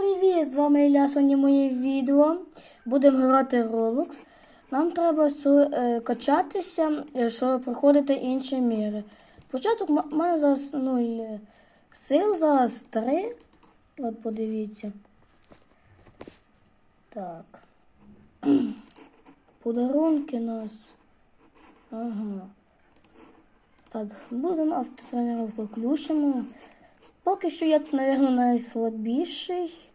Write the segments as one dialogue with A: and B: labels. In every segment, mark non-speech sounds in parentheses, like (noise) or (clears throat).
A: привіт! З вами Ілля, сьогодні моє відео. Будемо грати в Roblox. Нам треба е, качатися, е, щоб проходити інші міри. Початок у мене зараз 0 сил, зараз 3. От подивіться. Так. (clears throat) Подарунки нас. Ага. Так, будемо автотренировку включимо. Поки що я, мабуть, найслабіший.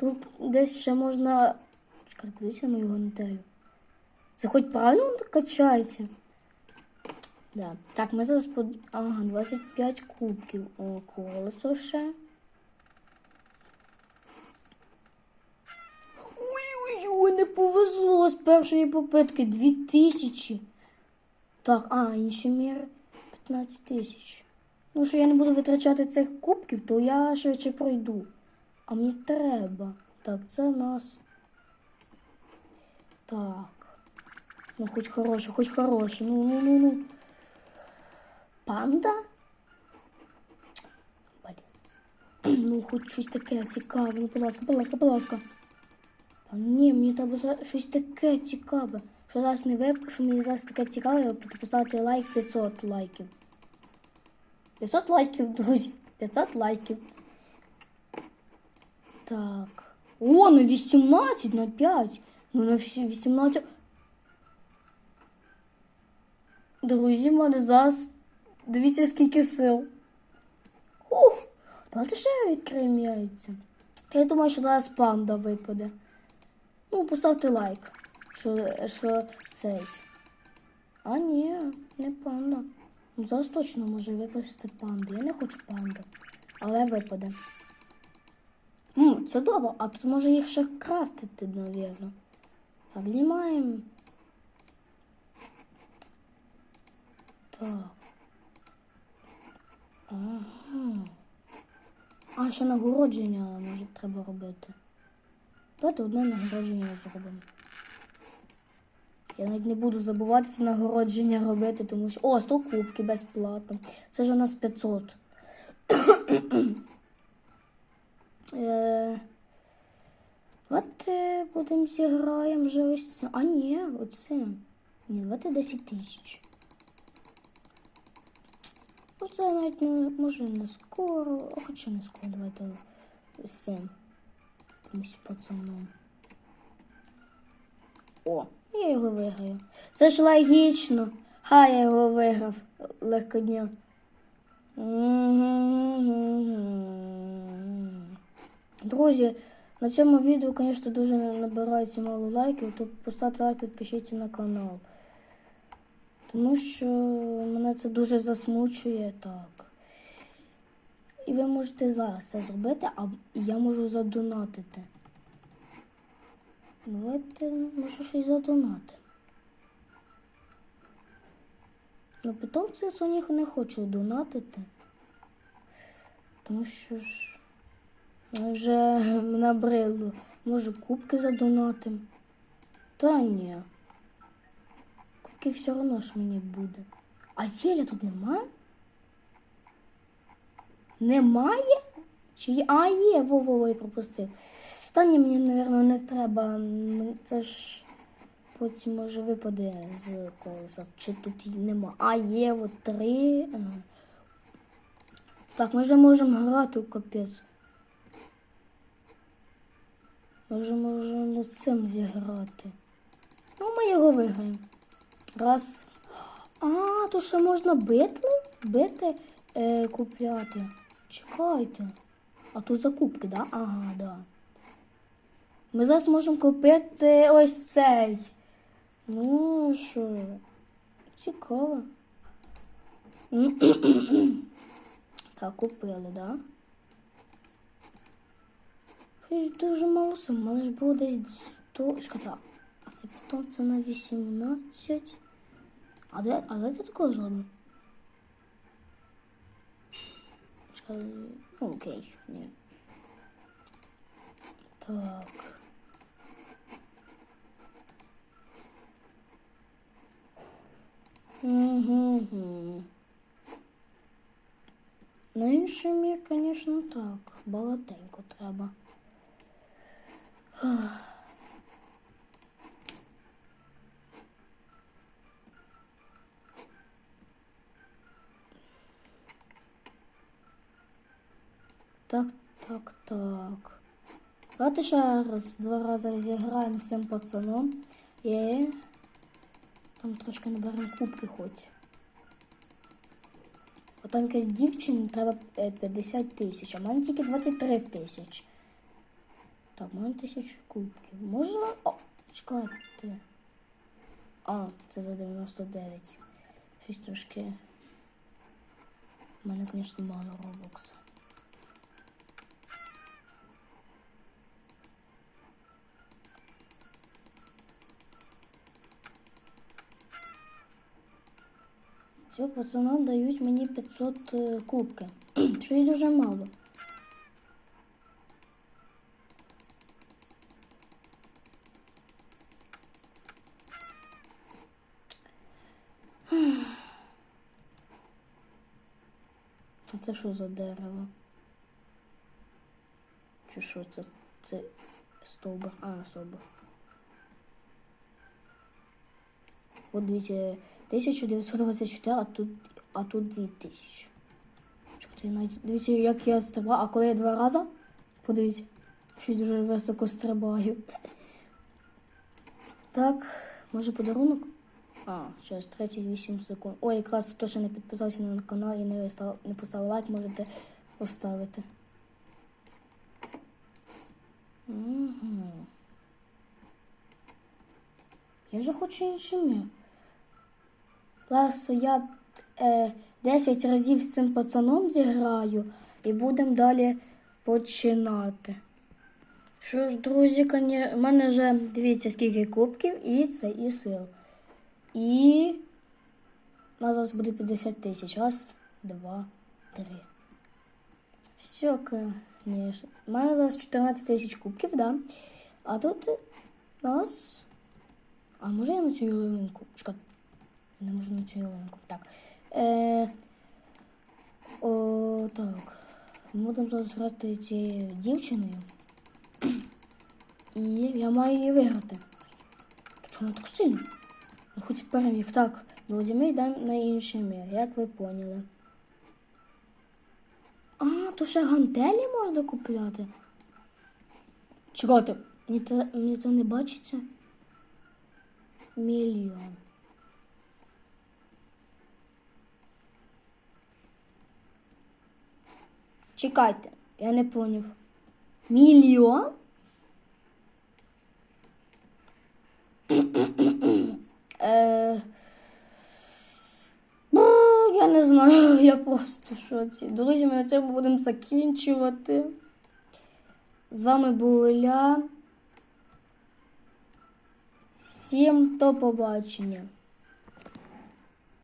A: Тут десь ще можна. Чекай, кудись я мою гантелю. Це хоч правильно так качається? Да. Так, ми зараз под... Ага, 25 кубків. О, колесо ще. Ой-ой-ой, не повезло з першої попитки. 2000. Так, а, інші міри 15 тисяч. Ну, що я не буду витрачати цих кубків, то я швидше пройду. А мені треба. Так, це нас. Так. Ну, хоч хороше, хоч хороше. Ну, ну, ну, ну. Панда? Блін. Ну, хоч щось таке цікаве. Ну, будь ласка, будь ласка, будь ласка. А ні, мені треба щось таке цікаве. Що зараз не вип... що мені зараз таке цікаве, я буду поставити лайк 500 лайків. 500 лайків, друзі. 500 лайків. Так. О, на 18, на 5. Ну на 18. Друзі, мене зараз. Дивіться, скільки сил. Ух! Давайте ще відкриємо яйця. Я думаю, що зараз панда випаде. Ну, поставте лайк. Що, що цей. А ні, не панда. Ну, зараз точно може випасти панда. Я не хочу панду. Але випаде. М, це добре, а тут може їх ще крафтити, навірно. Так, знімаємо. Так. Ага. А, ще нагородження може треба робити. Давайте одне нагородження зробимо. Я навіть не буду забуватися нагородження робити, тому що. О, 100 кубки безплатно. Це ж у нас 500. Е, От будемо зіграємо вже ось. це. А ні, оце. Ні, давайте 10 тисяч. Оце навіть не може не скоро. А хоча не скоро, давайте ось це. Якимось пацаном. О, я його виграю. Це ж логічно. Ха, я його виграв легкодня. Друзі, на цьому відео, звісно, дуже набирається мало лайків, то поставте лайк, підпишіться на канал. Тому що мене це дуже засмучує так. І ви можете зараз це зробити, а я можу задонатити. Давайте, може, щось задонати. Ну, потім це Соніх не хочу донатити. Тому що ж вже набрило. Може, кубки задонатим. Та ні. Кубки все одно ж мені буде. А зілля тут немає? Немає? Чи? А, є, во-во-во, я пропустив. Та ні, мені, мабуть, не треба. Це ж потім може випаде з колеса. Чи тут і нема. А, є, от три. Так, ми вже можемо грати у капець. Вже можемо цим зіграти. Ну, ми його виграємо. Раз. А, то ще можна битли? Бити е, купляти. Чекайте. А тут закупки, да? Ага, да. Ми зараз можемо купити ось цей. Ну що, цікаво. (clears throat) так, купили, да? Щось дуже мало сум, мене ж було десь 100. Шкода. А це потім це на 18. А де, а де ти такого зробив? Ну, окей, ні. Так. Угу. На інший мір, звісно, так. Балатенько треба. Так, так, так. Давайте ще раз, два рази зіграємо з цим пацаном. І там трошки наберемо кубки хоч. Бо там якась дівчині треба е, 50 тисяч, а в мене тільки 23 тисячі. Так, мене тисячу кубків. Можна. О, чекайте. А, це за 99. Щось трошки. У мене, звісно, мало робокса. Цього пацана дають мені 500 е, кубки. (clears throat) Що і дуже мало. А це що за дерево? Чи що це? Це стовбур. А, стовбур. От дивіться, 1924, а тут, а тут 2000. Чекайте, Дивіться, як я стрибаю, а коли я два рази, подивіться, що я дуже високо стрибаю. Так, може подарунок? А, через 38 секунд. Ой, якраз хто ще не підписався на канал і не, став, не поставив лайк, можете поставити. Угу. Я же хочу мір. Зараз я е, 10 разів з цим пацаном зіграю і будемо далі починати. Що ж, друзі, коні... в мене вже дивіться, скільки кубків, і це і сил. І у нас зараз буде 50 тисяч. Раз, два, три. Все, конечно. У мене зараз 14 тисяч кубків, да. А тут у нас. А може я на цю ялинку? Чекай. Не можу на цю ялинку. Так. Е... О, так. Ми будемо зараз грати цією дівчиною. І я маю її виграти. Чому так сильно? Хоч переміг. Так, друзі, ми йдемо на інший мір, як ви поняли. А, то ще гантелі можна купляти. Чекайте, мені це, мені це не бачиться? Мільйон. Чекайте, я не поняв. Мільйон? Е, ну, Я не знаю, (laughs) я просто в шоці. Друзі, ми на цьому будемо закінчувати. З вами був Ля. Всім до побачення.